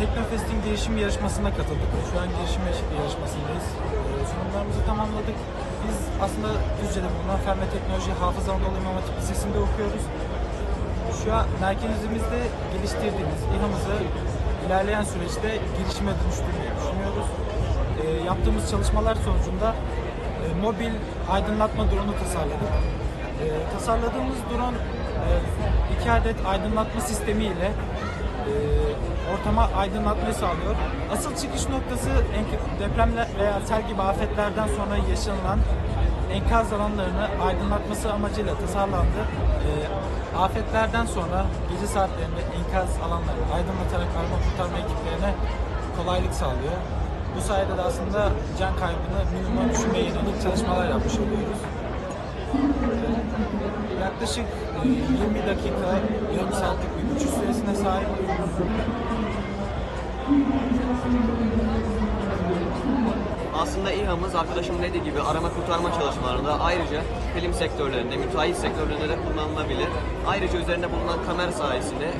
Teknofest'in girişim yarışmasına katıldık. Şu an girişim yarış- yarışmasındayız. Ee, sunumlarımızı tamamladık. Biz aslında Düzce'de bulunan Fen ve Teknoloji Hafız Anadolu İmam Hatip Lisesi'nde okuyoruz. Şu an merkezimizde geliştirdiğimiz İHA'mızı ilerleyen süreçte girişime dönüştürmeyi düşünüyoruz. Ee, yaptığımız çalışmalar sonucunda e, mobil aydınlatma drone'u tasarladık. Ee, tasarladığımız drone e, iki adet aydınlatma sistemi ile e, ortama aydınlatmayı sağlıyor. Asıl çıkış noktası depremler veya sel gibi afetlerden sonra yaşanılan enkaz alanlarını aydınlatması amacıyla tasarlandı. E, afetlerden sonra gece saatlerinde enkaz alanlarını aydınlatarak arama kurtarma ekiplerine kolaylık sağlıyor. Bu sayede de aslında can kaybını minimuma düşürmeye yönelik çalışmalar yapmış oluyoruz. Yaklaşık e, 20 dakika, yarım saatlik bir uçuş süresine sahip. Aslında İHA'mız arkadaşım dediği gibi arama kurtarma çalışmalarında ayrıca film sektörlerinde, müteahhit sektörlerinde de kullanılabilir. Ayrıca üzerinde bulunan kamera sayesinde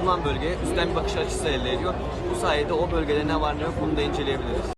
bulunan bölgeye üstten bir bakış açısı elde ediyor. Bu sayede o bölgede ne var ne yok bunu da inceleyebiliriz.